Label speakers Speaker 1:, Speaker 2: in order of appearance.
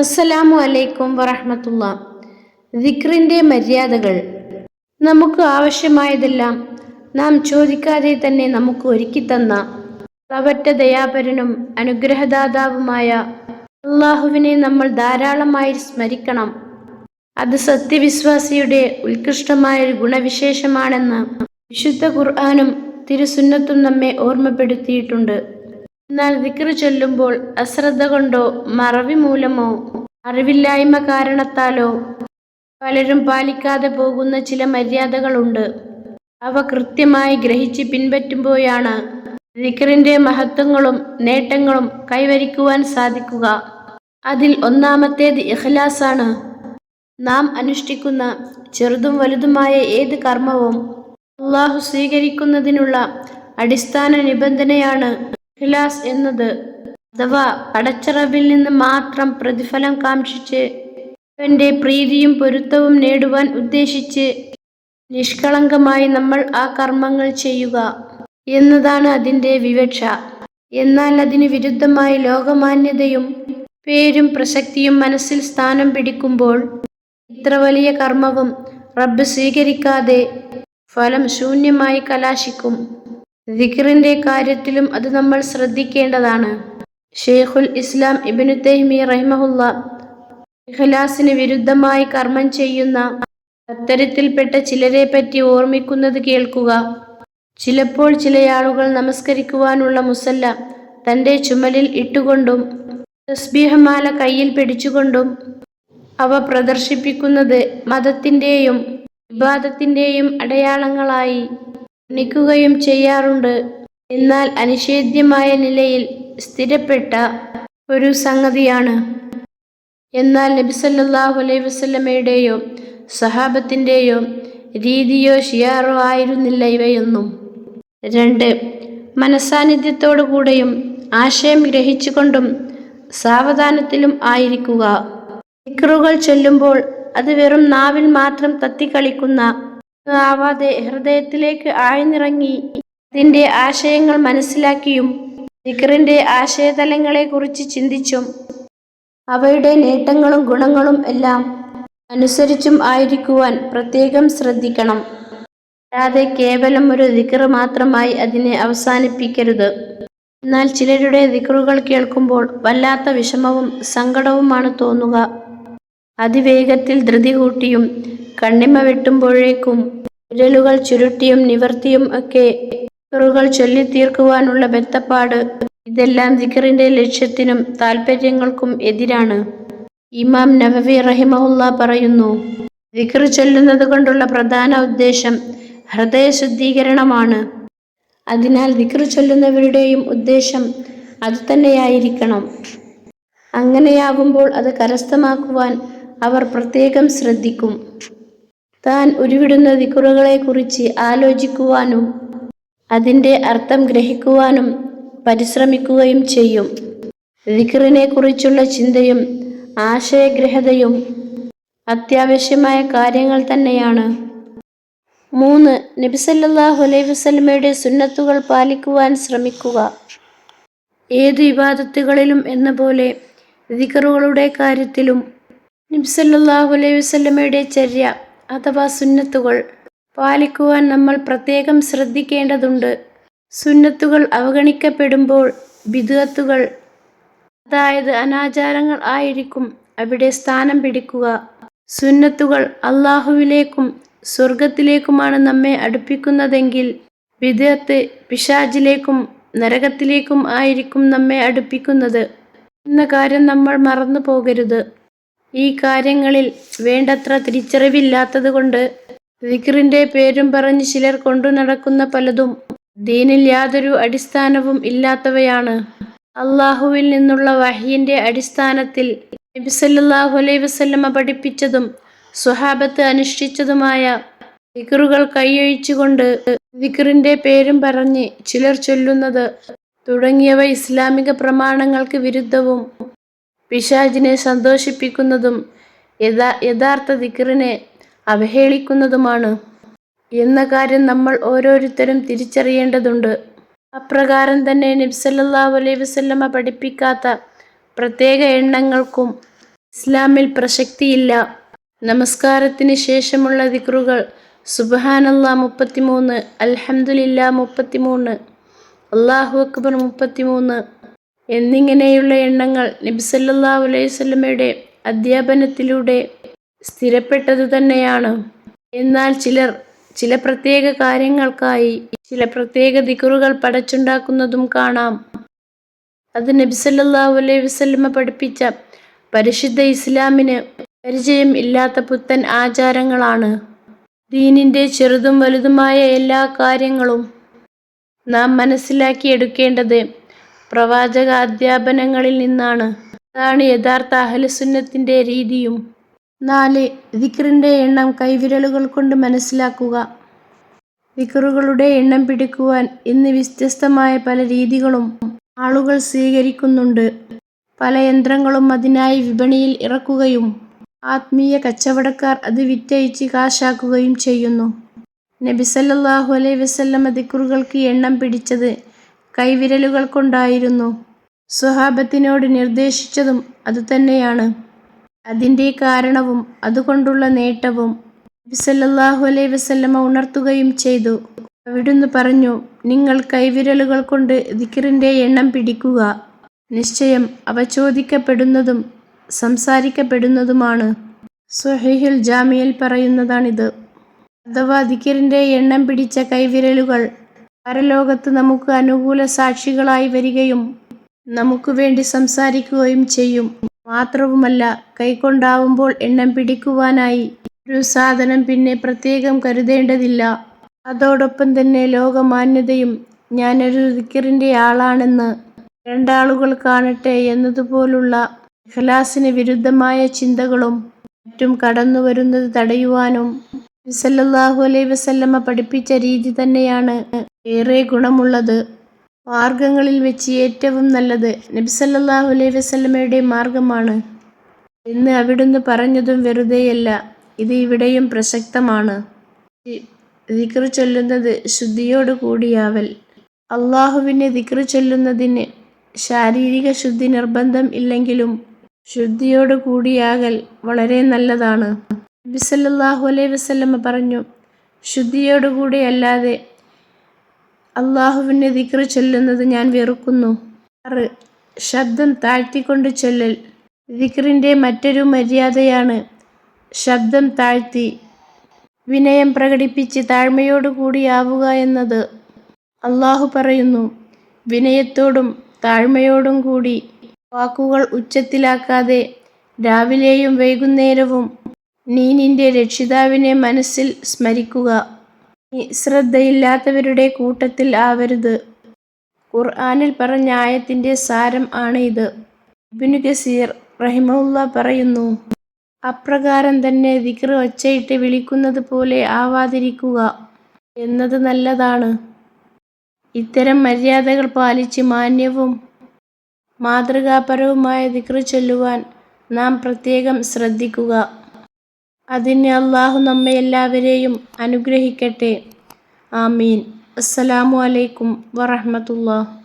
Speaker 1: അസ്സലാമു അലൈക്കും വറഹമത്തുള്ള. ദിക്റിന്റെ മര്യാദകൾ. നമുക്ക് ആവശ്യമായതെല്ലാം നാം ചോദിക്കാതെ തന്നെ നമുക്ക് ഒരുക്കി തന്ന പ്രവറ്റ ദയാപരനും അനുഗ്രഹദാതാവുമായ അള്ളാഹുവിനെ നമ്മൾ ധാരാളമായി സ്മരിക്കണം. അത് സത്യവിശ്വാസിയുടെ ഉത്കൃഷ്ടമായ ഒരു ഗുണവിശേഷമാണെന്ന് വിശുദ്ധ ഖുർആാനും തിരുസുന്നത്തും നമ്മെ ഓർമ്മപ്പെടുത്തിയിട്ടുണ്ട്. എന്നാൽ ദിക്ർ ചൊല്ലുമ്പോൾ അശ്രദ്ധ കൊണ്ടോ മറവി മൂലമോ അറിവില്ലായ്മ കാരണത്താലോ പലരും പാലിക്കാതെ പോകുന്ന ചില മര്യാദകളുണ്ട്. അവ കൃത്യമായി ഗ്രഹിച്ച് പിൻപറ്റുമ്പോഴാണ് ദിക്റിന്റെ മഹത്വങ്ങളും നേട്ടങ്ങളും കൈവരിക്കുവാൻ സാധിക്കുക. അതിൽ ഒന്നാമത്തേത് ഇഖ്ലാസാണ്. നാം അനുഷ്ഠിക്കുന്ന ചെറുതും വലുതുമായ ഏത് കർമ്മവും അള്ളാഹു സ്വീകരിക്കുന്നതിനുള്ള അടിസ്ഥാന നിബന്ധനയാണ് ഇഖ്ലാസ് എന്നത് അഥവാ പടച്ചറബിൽ നിന്ന് മാത്രം പ്രതിഫലം കാക്ഷിച്ച് അവന്റെ പ്രീതിയും പൊരുത്തവും നേടുവാൻ ഉദ്ദേശിച്ച് നിഷ്കളങ്കമായി നമ്മൾ ആ കർമ്മങ്ങൾ ചെയ്യുക എന്നതാണ് അതിന്റെ വിവക്ഷ. എന്നാൽ അതിന് വിരുദ്ധമായി ലോകമാന്യതയും പേരും പ്രസക്തിയും മനസ്സിൽ സ്ഥാനം പിടിക്കുമ്പോൾ ഇത്ര വലിയ കർമ്മവും റബ്ബ് സ്വീകരിക്കാതെ ഫലം ശൂന്യമായി കലാശിക്കും. ദിക്റിന്റെ കാര്യത്തിലും അത് നമ്മൾ ശ്രദ്ധിക്കേണ്ടതാണ്. ഷെയ്ഖുൽ ഇസ്ലാം ഇബിനു തെഹ്മി റഹിമഹുല്ല ഇഖ്ലാസിന് വിരുദ്ധമായി കർമ്മം ചെയ്യുന്ന അത്തരത്തിൽപ്പെട്ട ചിലരെ പറ്റി ഓർമ്മിക്കുന്നത് കേൾക്കുക. ചിലപ്പോൾ ചിലയാളുകൾ നമസ്കരിക്കുവാനുള്ള മുസല്ല തന്റെ ചുമലിൽ ഇട്ടുകൊണ്ടും തസ്ബീഹമാല കയ്യിൽ പിടിച്ചുകൊണ്ടും അവ പ്രദർശിപ്പിക്കുന്നത് മതത്തിന്റെയും വിവാദത്തിന്റെയും അടയാളങ്ങളായി നിൽക്കുകയും ചെയ്യാറുണ്ട്. എന്നാൽ അനിഷേധ്യമായ നിലയിൽ സ്ഥിരപ്പെട്ട ഒരു സംഗതിയാണ്. എന്നാൽ നബിസല്ലാഹു അലൈഹി വസ്ലമയുടെയോ സഹാബത്തിന്റെയോ രീതിയോ ഷിയാറോ ആയിരുന്നില്ല ഇവയൊന്നും. രണ്ട് മനസാന്നിധ്യത്തോടു കൂടെയും ആശയം ഗ്രഹിച്ചുകൊണ്ടും സാവധാനത്തിലും ആയിരിക്കുക. ഇക്റുകൾ ചൊല്ലുമ്പോൾ അത് വെറും നാവിൽ മാത്രം തത്തിക്കളിക്കുന്ന ആവാതെ ഹൃദയത്തിലേക്ക് ആഴ്ന്നിറങ്ങി അതിന്റെ ആശയങ്ങൾ മനസ്സിലാക്കിയും ദിക്റിന്റെ ആശയതലങ്ങളെക്കുറിച്ച് ചിന്തിച്ചും അവയുടെ നേട്ടങ്ങളും ഗുണങ്ങളും എല്ലാം അനുസരിച്ചും ആയിരിക്കുവാൻ പ്രത്യേകം ശ്രദ്ധിക്കണം. അല്ലാതെ കേവലം ഒരു ദിക്റ് മാത്രമായി അതിനെ അവസാനിപ്പിക്കരുത്. എന്നാൽ ചിലരുടെ ദിക്റുകൾ കേൾക്കുമ്പോൾ വല്ലാത്ത വിഷമവും സങ്കടവുമാണ് തോന്നുക. അതിവേഗത്തിൽ ധൃതി കൂട്ടിയും കണ്ണിമ വെട്ടുമ്പോഴേക്കും വിരലുകൾ ചുരുട്ടിയും നിവർത്തിയും ഒക്കെ ദിക്കറുകൾ ചൊല്ലിത്തീർക്കുവാനുള്ള ബന്ധപ്പാട്. ഇതെല്ലാം ദിക്കറിന്റെ ലക്ഷ്യത്തിനും താല്പര്യങ്ങൾക്കും എതിരാണ്. ഇമാം നവവി റഹിമഹുല്ല പറയുന്നു ദിക്കർ ചൊല്ലുന്നത് കൊണ്ടുള്ള പ്രധാന ഉദ്ദേശം ഹൃദയശുദ്ധീകരണമാണ് അതിനാൽ ദിക്കർ ചൊല്ലുന്നവരുടെയും ഉദ്ദേശം അതുതന്നെയായിരിക്കണം അങ്ങനെയാകുമ്പോൾ അത് കരസ്ഥമാക്കുവാൻ അവർ പ്രത്യേകം ശ്രദ്ധിക്കും. താൻ ഉരുവിടുന്ന ദിക്കുറകളെക്കുറിച്ച് ആലോചിക്കുവാനും അതിന്റെ അർത്ഥം ഗ്രഹിക്കുവാനും പരിശ്രമിക്കുകയും ചെയ്യും. ദിക്കറിനെക്കുറിച്ചുള്ള ചിന്തയും ആശയഗ്രഹതയും അത്യാവശ്യമായ കാര്യങ്ങൾ തന്നെയാണ്. മൂന്ന് നബിസല്ലാഹു അലൈഹി വസ്ലമയുടെ സുന്നത്തുകൾ പാലിക്കുവാൻ ശ്രമിക്കുക. ഏത് വിവാദത്തുകളിലും എന്ന പോലെ ദിക്കറുകളുടെ കാര്യത്തിലും നബ്സല്ലാഹു അലൈഹി വസ്ലമയുടെ ചര്യ അഥവാ സുന്നത്തുകൾ. പാലിക്കുവാൻ നമ്മൾ പ്രത്യേകം ശ്രദ്ധിക്കേണ്ടതുണ്ട്. സുന്നത്തുകൾ അവഗണിക്കപ്പെടുമ്പോൾ ബിദുഅത്തുകൾ അതായത് അനാചാരങ്ങൾ ആയിരിക്കും അവിടെ സ്ഥാനം പിടിക്കുക. സുന്നത്തുകൾ അള്ളാഹുവിലേക്കും സ്വർഗത്തിലേക്കുമാണ് നമ്മെ അടുപ്പിക്കുന്നതെങ്കിൽ വിദഗ്ധത്ത് പിശാജിലേക്കും നരകത്തിലേക്കും ആയിരിക്കും നമ്മെ അടുപ്പിക്കുന്നത്. എന്ന കാര്യം നമ്മൾ മറന്നു പോകരുത് ഈ കാര്യങ്ങളിൽ വേണ്ടത്ര തിരിച്ചറിവില്ലാത്തത് കൊണ്ട് ദിക്റിന്റെ പേരും പറഞ്ഞ് ചിലർ കൊണ്ടു നടക്കുന്ന പലതും ദീനിൽ യാതൊരു അടിസ്ഥാനവും ഇല്ലാത്തവയാണ്. അള്ളാഹുവിൽ നിന്നുള്ള വഹിയിന്റെ അടിസ്ഥാനത്തിൽ നബിസല്ലാഹു അലൈഹി വസല്ലമ പഠിപ്പിച്ചതും സ്വഹാബത്ത് അനുഷ്ഠിച്ചതുമായ ദിക്റുകൾ കൈയൊഴിച്ചുകൊണ്ട് ദിക്റിന്റെ പേരും പറഞ്ഞ് ചിലർ ചൊല്ലുന്നത് തുടങ്ങിയവ ഇസ്ലാമിക പ്രമാണങ്ങൾക്ക് വിരുദ്ധവും പിശാജിനെ സന്തോഷിപ്പിക്കുന്നതും യഥാ യഥാർത്ഥ ദിക്കറിനെ അവഹേളിക്കുന്നതുമാണ്. എന്ന കാര്യം നമ്മൾ ഓരോരുത്തരും തിരിച്ചറിയേണ്ടതുണ്ട്. അപ്രകാരം തന്നെ നബ്സല്ലാഹു അലൈഹി വസല്ലമ പഠിപ്പിക്കാത്ത പ്രത്യേക എണ്ണങ്ങൾക്കും ഇസ്ലാമിൽ പ്രസക്തിയില്ല. നമസ്കാരത്തിന് ശേഷമുള്ള ദിക്റുകൾ സുബ്ഹാനല്ലാ മുപ്പത്തിമൂന്ന് അൽഹംദുലില്ലാ മുപ്പത്തിമൂന്ന് അള്ളാഹു അക്ബർ മുപ്പത്തിമൂന്ന് എന്നിങ്ങനെയുള്ള എണ്ണങ്ങൾ നബിസല്ലാ അലൈവല്ലമയുടെ അധ്യാപനത്തിലൂടെ സ്ഥിരപ്പെട്ടത് തന്നെയാണ്. എന്നാൽ ചിലർ ചില പ്രത്യേക കാര്യങ്ങൾക്കായി ചില പ്രത്യേക ദിക്കുറുകൾ പടച്ചുണ്ടാക്കുന്നതും കാണാം. അത് നബി സല്ലല്ലാഹു അലൈഹി വസല്ലമ പഠിപ്പിച്ച പരിശുദ്ധ ഇസ്ലാമിന് പരിചയം ഇല്ലാത്ത പുത്തൻ ആചാരങ്ങളാണ്. ദീനിന്റെ ചെറുതും വലുതുമായ എല്ലാ കാര്യങ്ങളും നാം മനസ്സിലാക്കിയെടുക്കേണ്ടത് പ്രവാചക അധ്യാപനങ്ങളിൽ നിന്നാണ്. അതാണ് യഥാർത്ഥ അഹലസുന്നത്തിന്റെ രീതിയും. നാല് ദിക്റിന്റെ എണ്ണം കൈവിരലുകൾ കൊണ്ട് മനസ്സിലാക്കുക. ദിക്റുകളുടെ എണ്ണം പിടിക്കുവാൻ ഇന്ന് വ്യത്യസ്തമായ പല രീതികളും ആളുകൾ സ്വീകരിക്കുന്നുണ്ട്. പല യന്ത്രങ്ങളും അതിനായി വിപണിയിൽ ഇറക്കുകയും ആത്മീയ കച്ചവടക്കാർ അത് വിറ്റയിച്ച് കാശാക്കുകയും ചെയ്യുന്നു. നബിസല്ലാഹു അലൈ അലൈഹി വസല്ലമ ദിക്റുകൾക്ക് എണ്ണം പിടിച്ചത് കൈവിരലുകൾ കൊണ്ടായിരുന്നു സ്വഹാബത്തിനോട് നിർദ്ദേശിച്ചതും അതുതന്നെയാണ്. അതിന്റെ കാരണവും അതുകൊണ്ടുള്ള നേട്ടവും നബി അലൈ വസല്ലമ ഉണർത്തുകയും ചെയ്തു. അവിടുന്ന് പറഞ്ഞു നിങ്ങൾ കൈവിരലുകൾ കൊണ്ട് ദിക്കറിന്റെ എണ്ണം പിടിക്കുക. നിശ്ചയം അവ ചോദിക്കപ്പെടുന്നതും സംസാരിക്കപ്പെടുന്നതുമാണ്. സുഹൈഹുൽ ജാമിയൽ പറയുന്നതാണിത്. അഥവാ ദിക്കറിന്റെ എണ്ണം പിടിച്ച കൈവിരലുകൾ പരലോകത്ത് നമുക്ക് അനുകൂല സാക്ഷികളായി വരികയും നമുക്ക് വേണ്ടി സംസാരിക്കുകയും ചെയ്യും. മാത്രവുമല്ല കൈക്കൊണ്ടാവുമ്പോൾ എണ്ണം പിടിക്കുവാനായി ഒരു സാധനം പിന്നെ പ്രത്യേകം കരുതേണ്ടതില്ല. അതോടൊപ്പം തന്നെ ലോകമാന്യതയും ഞാനൊരു ദിക്കറിന്റെ ആളാണെന്ന് രണ്ടാളുകൾ കാണട്ടെ എന്നതുപോലുള്ള ഖലാസിന് വിരുദ്ധമായ ചിന്തകളും മറ്റും കടന്നു വരുന്നത് തടയുവാനും സല്ലല്ലാഹു അലൈഹി വസല്ലമ പഠിപ്പിച്ച രീതി തന്നെയാണ് ഏറെ ഗുണമുള്ളത്. മാർഗങ്ങളിൽ വെച്ച് ഏറ്റവും നല്ലത് നബി സല്ലല്ലാഹു അലൈഹി വസല്ലമയുടെ മാർഗമാണ്. എന്ന് അവിടുന്ന് പറഞ്ഞതും വെറുതെയല്ല ഇത് ഇവിടെയും പ്രസക്തമാണ്. ദിക്ർ ചൊല്ലുന്നത് ശുദ്ധിയോട് കൂടിയാവൽ. അള്ളാഹുവിനെ ദിക്ർ ചൊല്ലുന്നതിന് ശാരീരിക ശുദ്ധി നിർബന്ധം ഇല്ലെങ്കിലും ശുദ്ധിയോട് കൂടിയാകൽ വളരെ നല്ലതാണ്. നബിസല്ലാഹു അലൈഹി വസല്ലമ പറഞ്ഞു ശുദ്ധിയോടുകൂടി അല്ലാതെ അള്ളാഹുവിനെ ദിക്ർ ചൊല്ലുന്നത് ഞാൻ വെറുക്കുന്നു. ആറ്. ശബ്ദം താഴ്ത്തിക്കൊണ്ട് ചൊല്ലൽ. ദിക്റിന്റെ മറ്റൊരു മര്യാദയാണ് ശബ്ദം താഴ്ത്തി. വിനയം പ്രകടിപ്പിച്ച് താഴ്മയോടുകൂടിയാവുക എന്നത്. അള്ളാഹു പറയുന്നു വിനയത്തോടും താഴ്മയോടും കൂടി വാക്കുകൾ ഉച്ചത്തിലാക്കാതെ രാവിലെയും വൈകുന്നേരവും നീ നിന്റെ രക്ഷിതാവിനെ മനസ്സിൽ സ്മരിക്കുക. ശ്രദ്ധയില്ലാത്തവരുടെ കൂട്ടത്തിൽ ആവരുത്. ഖുർആാനിൽ പറഞ്ഞ ആയത്തിന്റെ സാരം ആണ് ഇത് ഇബ്നു കസീർ റഹിമുല്ല പറയുന്നു അപ്രകാരം തന്നെ ദിക്ർ ഒച്ചയിട്ട് വിളിക്കുന്നത് പോലെ ആവാതിരിക്കുക എന്നത് നല്ലതാണ്. ഇത്തരം മര്യാദകൾ പാലിച്ച് മാന്യവും മാതൃകാപരവുമായ ദിക്ർ ചൊല്ലുവാൻ നാം പ്രത്യേകം ശ്രദ്ധിക്കുക. അതിന് അള്ളാഹു നമ്മെ എല്ലാവരെയും അനുഗ്രഹിക്കട്ടെ. ആമീൻ. അസ്സലാമു അലൈക്കും വറഹ്മത്തുള്ളാഹി